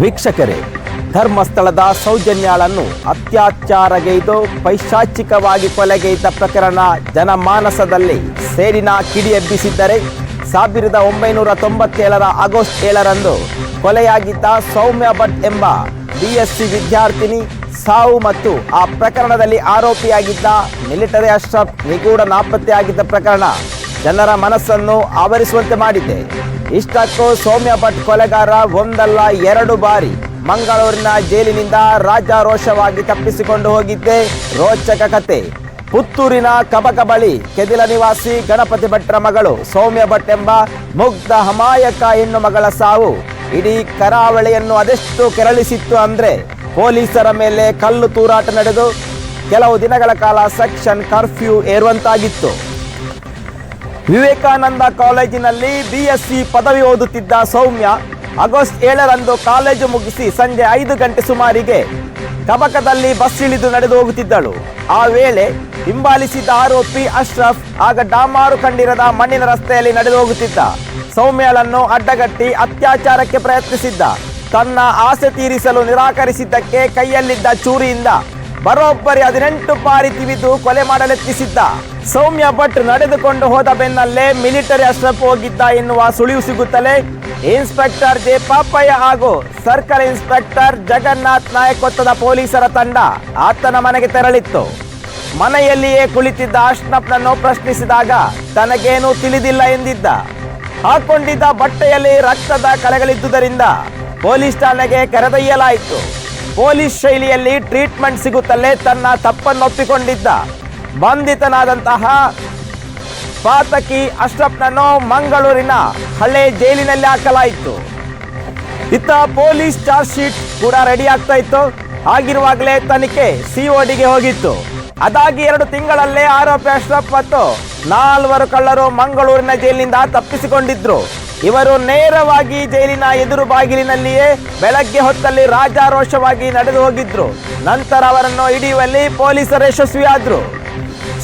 ವೀಕ್ಷಕರೇ, ಧರ್ಮಸ್ಥಳದ ಸೌಜನ್ಯಾಳನ್ನು ಅತ್ಯಾಚಾರಗೈದು ಪೈಶಾಚಿಕವಾಗಿ ಕೊಲೆಗೈದ ಪ್ರಕರಣ ಜನಮಾನಸದಲ್ಲಿ ಸೇಡಿನ ಕಿಡಿಯೆಬ್ಬಿಸಿದ್ದರೆ ಸಾವಿರದ ಒಂಬೈನೂರ ತೊಂಬತ್ತೇಳರ ಆಗಸ್ಟ್ ಏಳರಂದು ಕೊಲೆಯಾಗಿದ್ದ ಸೌಮ್ಯ ಭಟ್ ಎಂಬ ಬಿಎಸ್ಸಿ ವಿದ್ಯಾರ್ಥಿನಿ ಸಾವು ಮತ್ತು ಆ ಪ್ರಕರಣದಲ್ಲಿ ಆರೋಪಿಯಾಗಿದ್ದ ಮಿಲಿಟರಿ ಅಶ್ರಫ್ ನಿಗೂಢ ನಾಪತ್ತೆಯಾಗಿದ್ದ ಪ್ರಕರಣ ಜನರ ಮನಸ್ಸನ್ನು ಆವರಿಸುವಂತೆ ಮಾಡಿದೆ. ಇಷ್ಟಕ್ಕೂ ಸೌಮ್ಯ ಭಟ್ ಕೊಲೆಗಾರ ಒಂದಲ್ಲ ಎರಡು ಬಾರಿ ಮಂಗಳೂರಿನ ಜೈಲಿನಿಂದ ರಾಜಾರೋಷವಾಗಿ ತಪ್ಪಿಸಿಕೊಂಡು ಹೋಗಿದ್ದೆ ರೋಚಕ ಕತೆ. ಪುತ್ತೂರಿನ ಕಬಕ ಬಳಿ ಕೆದಿಲ ನಿವಾಸಿ ಗಣಪತಿ ಭಟ್ರ ಮಗಳು ಸೌಮ್ಯ ಭಟ್ ಎಂಬ ಮುಗ್ಧ ಹಮಾಯಕ ಹೆಣ್ಣು ಮಗಳ ಸಾವು ಇಡೀ ಕರಾವಳಿಯನ್ನು ಅದೆಷ್ಟು ಕೆರಳಿಸಿತ್ತು ಅಂದ್ರೆ ಪೊಲೀಸರ ಮೇಲೆ ಕಲ್ಲು ತೂರಾಟ ನಡೆದು ಕೆಲವು ದಿನಗಳ ಕಾಲ ಸೆಕ್ಷನ್ ಕರ್ಫ್ಯೂ ಏರುವಂತಾಗಿತ್ತು. ವಿವೇಕಾನಂದ ಕಾಲೇಜಿನಲ್ಲಿ ಬಿಎಸ್ಸಿ ಪದವಿ ಓದುತ್ತಿದ್ದ ಸೌಮ್ಯ ಆಗಸ್ಟ್ ಏಳರಂದು ಕಾಲೇಜು ಮುಗಿಸಿ ಸಂಜೆ ಐದು ಗಂಟೆ ಸುಮಾರಿಗೆ ಕಬಕದಲ್ಲಿ ಬಸ್ ಇಳಿದು ನಡೆದು ಹೋಗುತ್ತಿದ್ದಳು. ಆ ವೇಳೆ ಹಿಂಬಾಲಿಸಿದ್ದ ಆರೋಪಿ ಅಶ್ರಫ್ ಆಗ ಡಾಮಾರು ಕಂಡಿರದ ಮಣ್ಣಿನ ರಸ್ತೆಯಲ್ಲಿ ನಡೆದು ಹೋಗುತ್ತಿದ್ದ. ಸೌಮ್ಯಳನ್ನು ಅಡ್ಡಗಟ್ಟಿ ಅತ್ಯಾಚಾರಕ್ಕೆ ಪ್ರಯತ್ನಿಸಿದ್ದ. ತನ್ನ ಆಸೆ ತೀರಿಸಲು ನಿರಾಕರಿಸಿದ್ದಕ್ಕೆ ಕೈಯಲ್ಲಿದ್ದ ಚೂರಿಯಿಂದ ಬರೋಬ್ಬರಿ ಹದಿನೆಂಟು ಬಾರಿ ತಿವಿದು ಕೊಲೆ ಮಾಡಲೆತ್ತಿಸಿದ್ದ. ಸೌಮ್ಯ ಭಟ್ ನಡೆದುಕೊಂಡು ಹೋದ ಬೆನ್ನಲ್ಲೇ ಮಿಲಿಟರಿ ಅಶ್ರಫ್ ಹೋಗಿದ್ದ ಎನ್ನುವ ಸುಳಿವು ಸಿಗುತ್ತಲೇ ಇನ್ಸ್ಪೆಕ್ಟರ್ ಜೆ ಪಾಪಯ್ಯ ಹಾಗೂ ಸರ್ಕಲ್ ಇನ್ಸ್ಪೆಕ್ಟರ್ ಜಗನ್ನಾಥ್ ನಾಯಕತ್ವದ ಪೊಲೀಸರ ತಂಡ ಆತನ ಮನೆಗೆ ತೆರಳಿತ್ತು. ಮನೆಯಲ್ಲಿಯೇ ಕುಳಿತಿದ್ದ ಅಶ್ರಫ್ನನ್ನು ಪ್ರಶ್ನಿಸಿದಾಗ ತನಗೇನೂ ತಿಳಿದಿಲ್ಲ ಎಂದಿದ್ದ. ಹಾಕೊಂಡಿದ್ದ ಬಟ್ಟೆಯಲ್ಲಿ ರಕ್ತದ ಕಲೆಗಳಿದ್ದುದರಿಂದ ಪೊಲೀಸ್ ಠಾಣೆಗೆ ಕರೆದೊಯ್ಯಲಾಯಿತು. ಪೊಲೀಸ್ ಶೈಲಿಯಲ್ಲಿ ಟ್ರೀಟ್ಮೆಂಟ್ ಸಿಗುತ್ತಲೇ ತನ್ನ ತಪ್ಪನ್ನು ಒಪ್ಪಿಕೊಂಡಿದ್ದ ಬಂಧಿತನಾದಂತಹ ಪಾತಕಿ ಅಶ್ರಫ್ನನ್ನು ಮಂಗಳೂರಿನ ಹಳೆ ಜೈಲಿನಲ್ಲಿ ಹಾಕಲಾಯಿತು. ಇತ್ತ ಪೊಲೀಸ್ ಚಾರ್ಜ್ ಶೀಟ್ ಕೂಡ ರೆಡಿ ಆಗ್ತಾ ಇತ್ತು. ಆಗಿರುವಾಗಲೇ ತನಿಖೆ ಸಿಒಡಿಗೆ ಹೋಗಿತ್ತು. ಅದಾಗಿ ಎರಡು ತಿಂಗಳಲ್ಲೇ ಆರೋಪಿ ಅಶ್ರಫ್ ಮತ್ತು ನಾಲ್ವರು ಕಳ್ಳರು ಮಂಗಳೂರಿನ ಜೈಲಿನಿಂದ ತಪ್ಪಿಸಿಕೊಂಡಿದ್ರು. ಇವರು ನೇರವಾಗಿ ಜೈಲಿನ ಎದುರು ಬಾಗಿಲಿನಲ್ಲಿಯೇ ಬೆಳಗ್ಗೆ ಹೊತ್ತಲ್ಲಿ ರಾಜಾರೋಷವಾಗಿ ನಡೆದು ಹೋಗಿದ್ರು. ನಂತರ ಅವರನ್ನು ಹಿಡಿಯುವಲ್ಲಿ ಪೊಲೀಸರು ಯಶಸ್ವಿಯಾದ್ರು.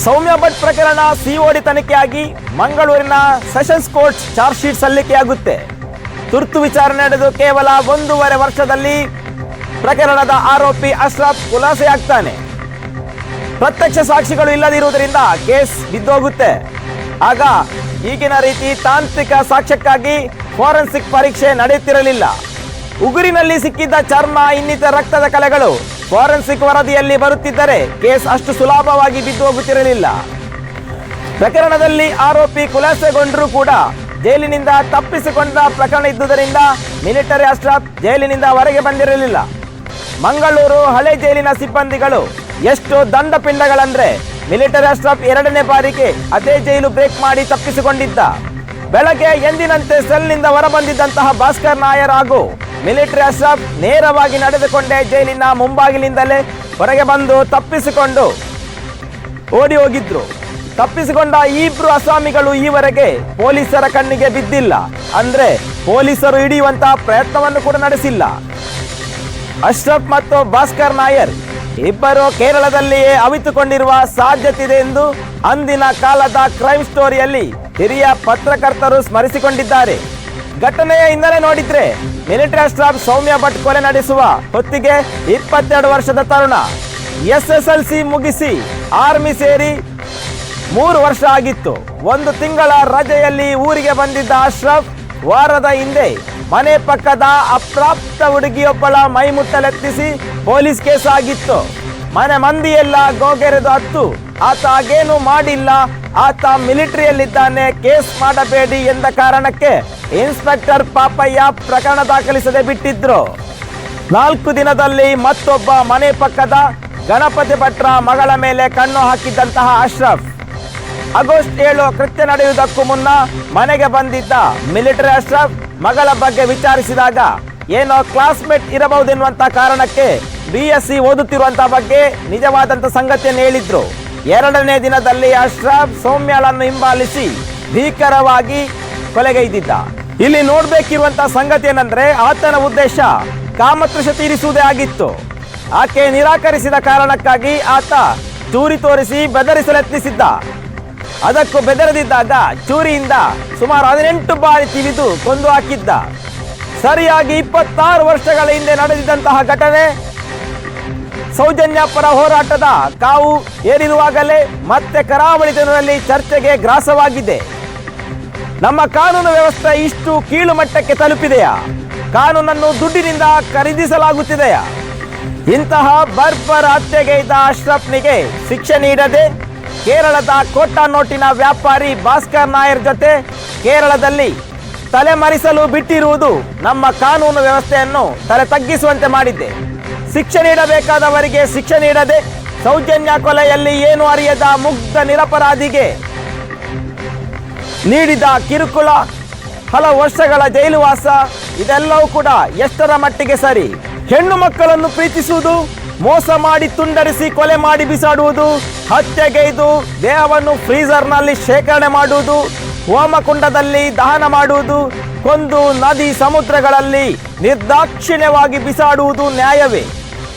ಸೌಮ್ಯ ಭಟ್ ಪ್ರಕರಣ ಸಿಒಡಿ ತನಿಖೆಯಾಗಿ ಮಂಗಳೂರಿನ ಸೆಷನ್ಸ್ ಕೋರ್ಟ್ ಚಾರ್ಜ್ ಶೀಟ್ ಸಲ್ಲಿಕೆಯಾಗುತ್ತೆ. ತುರ್ತು ವಿಚಾರಣೆ ನಡೆದು ಕೇವಲ ಒಂದೂವರೆ ವರ್ಷದಲ್ಲಿ ಪ್ರಕರಣದ ಆರೋಪಿ ಅಶ್ರಫ್ ಖುಲಾಸೆಯಾಗ್ತಾನೆ. ಪ್ರತ್ಯಕ್ಷ ಸಾಕ್ಷಿಗಳು ಇಲ್ಲದಿರುವುದರಿಂದ ಕೇಸ್ ಬಿದ್ದೋಗುತ್ತೆ. ಆಗ ಈಗಿನ ರೀತಿ ತಾಂತ್ರಿಕ ಸಾಕ್ಷ್ಯಕ್ಕಾಗಿ ಫೋರೆನ್ಸಿಕ್ ಪರೀಕ್ಷೆ ನಡೆಯುತ್ತಿರಲಿಲ್ಲ. ಉಗುರಿನಲ್ಲಿ ಸಿಕ್ಕಿದ್ದ ಚರ್ಮ, ಇನ್ನಿತರ ರಕ್ತದ ಕಲೆಗಳು ಫೋರೆನ್ಸಿಕ್ ವರದಿಯಲ್ಲಿ ಬರುತ್ತಿದ್ದರೆ ಕೇಸ್ ಅಷ್ಟು ಸುಲಭವಾಗಿ ಬಿದ್ದು ಹೋಗುತ್ತಿರಲಿಲ್ಲ. ಪ್ರಕರಣದಲ್ಲಿ ಆರೋಪಿ ಖುಲಾಸೆಗೊಂಡರೂ ಕೂಡ ಜೈಲಿನಿಂದ ತಪ್ಪಿಸಿಕೊಂಡ ಪ್ರಕರಣ ಇದ್ದುದರಿಂದ ಮಿಲಿಟರಿ ಅಸ್ತ್ರ ಜೈಲಿನಿಂದ ಹೊರಗೆ ಬಂದಿರಲಿಲ್ಲ. ಮಂಗಳೂರು ಹಳೆ ಜೈಲಿನ ಸಿಬ್ಬಂದಿಗಳು ಎಷ್ಟು ದಂಡಪಿಂಡಗಳಂದ್ರೆ ಮಿಲಿಟರಿ ಅಶ್ರಫ್ ಎರಡನೇ ಬಾರಿಗೆ ಅದೇ ಜೈಲು ಬ್ರೇಕ್ ಮಾಡಿ ತಪ್ಪಿಸಿಕೊಂಡಿದ್ದ. ಬೆಳಗ್ಗೆ ಎಂದಿನಂತೆ ಸೆಲ್ನಿಂದ ಹೊರಬಂದಿದ್ದಂತಹ ಭಾಸ್ಕರ್ ನಾಯರ್ ಹಾಗೂ ಮಿಲಿಟರಿ ಅಶ್ರಫ್ ನೇರವಾಗಿ ನಡೆದುಕೊಂಡೇ ಜೈಲಿನ ಮುಂಬಾಗಿಲಿಂದಲೇ ಹೊರಗೆ ಬಂದು ತಪ್ಪಿಸಿಕೊಂಡು ಓಡಿ ಹೋಗಿದ್ರು. ತಪ್ಪಿಸಿಕೊಂಡ ಇಬ್ರು ಅಸ್ವಾಮಿಗಳು ಈವರೆಗೆ ಪೊಲೀಸರ ಕಣ್ಣಿಗೆ ಬಿದ್ದಿಲ್ಲ. ಅಂದ್ರೆ ಪೊಲೀಸರು ಹಿಡಿಯುವಂತಹ ಪ್ರಯತ್ನವನ್ನು ಕೂಡ ನಡೆಸಿಲ್ಲ. ಅಶ್ರಫ್ ಮತ್ತು ಭಾಸ್ಕರ್ ನಾಯರ್ ಇಬ್ಬರು ಕೇರಳದಲ್ಲಿಯೇ ಅವಿತುಕೊಂಡಿರುವ ಸಾಧ್ಯತೆ ಇದೆ ಎಂದು ಅಂದಿನ ಕಾಲದ ಕ್ರೈಮ್ ಸ್ಟೋರಿಯಲ್ಲಿ ಹಿರಿಯ ಪತ್ರಕರ್ತರು ಸ್ಮರಿಸಿಕೊಂಡಿದ್ದಾರೆ. ಘಟನೆಯ ಹಿನ್ನೆಲೆ ನೋಡಿದ್ರೆ ಮಿಲಿಟರಿ ಸ್ಟಾಫ್ ಸೌಮ್ಯ ಭಟ್ ಕೊಲೆ ನಡೆಸುವ ಹೊತ್ತಿಗೆ ಇಪ್ಪತ್ತೆರಡು ವರ್ಷದ ತರುಣ. ಎಸ್ ಎಸ್ ಎಲ್ ಸಿ ಮುಗಿಸಿ ಆರ್ಮಿ ಸೇರಿ ಮೂರು ವರ್ಷ ಆಗಿತ್ತು. ಒಂದು ತಿಂಗಳ ರಜೆಯಲ್ಲಿ ಊರಿಗೆ ಬಂದಿದ್ದ ಅಶ್ರಫ್ ವಾರದ ಹಿಂದೆ ಮನೆ ಪಕ್ಕದ ಅಪ್ರಾಪ್ತ ಹುಡುಗಿಯೊಬ್ಬಳ ಮೈ ಮುಟ್ಟಲೆತ್ತಿಸಿ ಪೊಲೀಸ್ ಕೇಸ್ ಆಗಿತ್ತು ಮನೆ ಮಂದಿಯೆಲ್ಲ ಗೋಗೆರೆದು ಹತ್ತು. ಆತ ಹಾಗೇನು ಮಾಡಿಲ್ಲ. ಆತ ಮಿಲಿಟರಿಯಲ್ಲಿದ್ದಾನೆ. ಕೇಸ್ ಮಾಡಬೇಡಿ ಎಂದ ಕಾರಣಕ್ಕೆ ಇನ್ಸ್ಪೆಕ್ಟರ್ ಪಾಪಯ್ಯ ಪ್ರಕರಣ ದಾಖಲಿಸದೆ ಬಿಟ್ಟಿದ್ರು. ನಾಲ್ಕು ದಿನದಲ್ಲಿ ಮತ್ತೊಬ್ಬ ಮನೆ ಪಕ್ಕದ ಗಣಪತಿ ಭಟ್ರ ಮಗಳ ಮೇಲೆ ಕಣ್ಣು ಹಾಕಿದ್ದಂತಹ ಅಶ್ರಫ್. ಆಗಸ್ಟ್ ಏಳು ಕೃತ್ಯ ನಡೆಯುವುದಕ್ಕೂ ಮುನ್ನ ಮನೆಗೆ ಬಂದಿದ್ದ ಮಿಲಿಟರಿ ಅಶ್ರಫ್ ಮಗಳ ಬಗ್ಗೆ ವಿಚಾರಿಸಿದಾಗ, ಏನೋ ಕ್ಲಾಸ್ಮೇಟ್ ಇರಬಹುದೆನ್ನುವಂತ ಕಾರಣಕ್ಕೆ ಬಿ ಎಸ್ ಸಿ ಓದುತ್ತಿರುವಂತಹ ಬಗ್ಗೆ ನಿಜವಾದಂತ ಸಂಗತಿಯನ್ನು ಹೇಳಿದ್ರು. ಎರಡನೇ ದಿನದಲ್ಲಿ ಅಶ್ರಫ್ ಸೌಮ್ಯಳನ್ನು ಹಿಂಬಾಲಿಸಿ ಭೀಕರವಾಗಿ ಕೊಲೆಗೈದಿದ್ದ ಇಲ್ಲಿ ನೋಡ್ಬೇಕಿರುವಂತಹ ಸಂಗತಿ ಏನಂದ್ರೆ ಆತನ ಉದ್ದೇಶ ಕಾಮತೃಷ ತೀರಿಸುವುದೇ ಆಗಿತ್ತು. ಆಕೆ ನಿರಾಕರಿಸಿದ ಕಾರಣಕ್ಕಾಗಿ ಆತ ಚೂರಿ ತೋರಿಸಿ ಬೆದರಿಸಲೆತ್ನಿಸಿದ್ದ ಅದಕ್ಕೂ ಬೆದರದಿದ್ದಾಗ ಚೂರಿಯಿಂದ ಸುಮಾರು ಹದಿನೆಂಟು ಬಾರಿ ತಿವಿದು ಕೊಂದು ಹಾಕಿದ್ದ. ಸರಿಯಾಗಿ ಇಪ್ಪತ್ತಾರು ವರ್ಷಗಳ ಹಿಂದೆ ನಡೆದಿದ್ದಂತಹ ಘಟನೆ ಸೌಜನ್ಯ ಪರ ಹೋರಾಟದ ಕಾವು ಏರಿರುವಾಗಲೇ ಮತ್ತೆ ಕರಾವಳಿ ಜನರಲ್ಲಿ ಚರ್ಚೆಗೆ ಗ್ರಾಸವಾಗಿದೆ. ನಮ್ಮ ಕಾನೂನು ವ್ಯವಸ್ಥೆ ಇಷ್ಟು ಕೀಳು ಮಟ್ಟಕ್ಕೆ ತಲುಪಿದೆಯಾ? ಕಾನೂನನ್ನು ದುಡ್ಡಿನಿಂದ ಖರೀದಿಸಲಾಗುತ್ತಿದೆಯಾ? ಇಂತಹ ಬರ್ಬರ್ ಹತ್ಯೆಗೈದ ಅಶ್ರಫ್ನಿಗೆ ಶಿಕ್ಷೆ ನೀಡದೆ ಕೇರಳದ ಕೋಟಾ ನೋಟಿನ ವ್ಯಾಪಾರಿ ಭಾಸ್ಕರ್ ನಾಯರ್ ಜೊತೆ ಕೇರಳದಲ್ಲಿ ತಲೆಮರೆಸಲು ಬಿಟ್ಟಿರುವುದು ನಮ್ಮ ಕಾನೂನು ವ್ಯವಸ್ಥೆಯನ್ನು ತಲೆ ತಗ್ಗಿಸುವಂತೆ ಮಾಡಿದ್ದೆ. ಶಿಕ್ಷೆ ನೀಡಬೇಕಾದವರಿಗೆ ಶಿಕ್ಷೆ ನೀಡದೆ ಸೌಜನ್ಯ ಕೊಲೆಯಲ್ಲಿ ಏನು ಅರಿಯದ ಮುಗ್ಧ ನಿರಪರಾಧಿಗೆ ನೀಡಿದ ಕಿರುಕುಳ. ಹಲವು ವರ್ಷಗಳ ಜೈಲುವಾಸ ಇದೆಲ್ಲವೂ ಕೂಡ ಎಷ್ಟರ ಮಟ್ಟಿಗೆ ಸರಿ. ಹೆಣ್ಣು ಮಕ್ಕಳನ್ನು ಪ್ರೀತಿಸುವುದು ಮೋಸ ಮಾಡಿ ತುಂಡರಿಸಿ ಕೊಲೆ ಮಾಡಿ ಬಿಸಾಡುವುದು ಹತ್ಯೆಗೈದು ದೇಹವನ್ನು ಫ್ರೀಜರ್ನಲ್ಲಿ ಶೇಖರಣೆ ಮಾಡುವುದು, ಹೋಮಕುಂಡದಲ್ಲಿ ದಹನ ಮಾಡುವುದು, ಕೊಂದು ನದಿ ಸಮುದ್ರಗಳಲ್ಲಿ ನಿರ್ದಾಕ್ಷಿಣ್ಯವಾಗಿ ಬಿಸಾಡುವುದು ನ್ಯಾಯವೇ?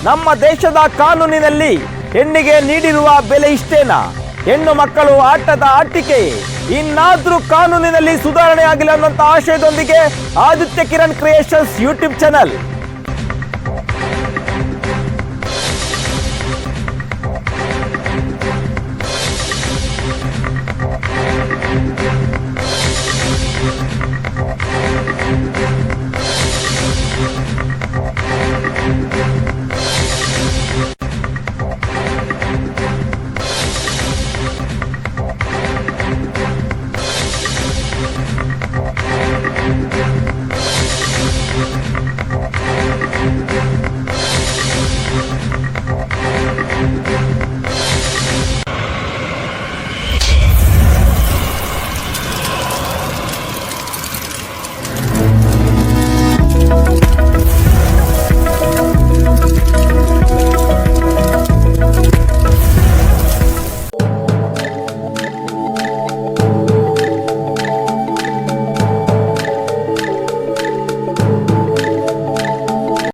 ನಮ್ಮ ದೇಶದ ಕಾನೂನಿನಲ್ಲಿ ಹೆಣ್ಣಿಗೆ ನೀಡಿರುವ ಬೆಲೆ ಇಷ್ಟೇನಾ? ಹೆಣ್ಣು ಮಕ್ಕಳು ಆಟದ ಆಟಿಕೆಯೇ? ಇನ್ನಾದರೂ ಕಾನೂನಿನಲ್ಲಿ ಸುಧಾರಣೆ ಆಗಿಲ್ಲ ಅನ್ನುವಂಥ ಆಶಯದೊಂದಿಗೆ Aditya Kiran creations YouTube channel.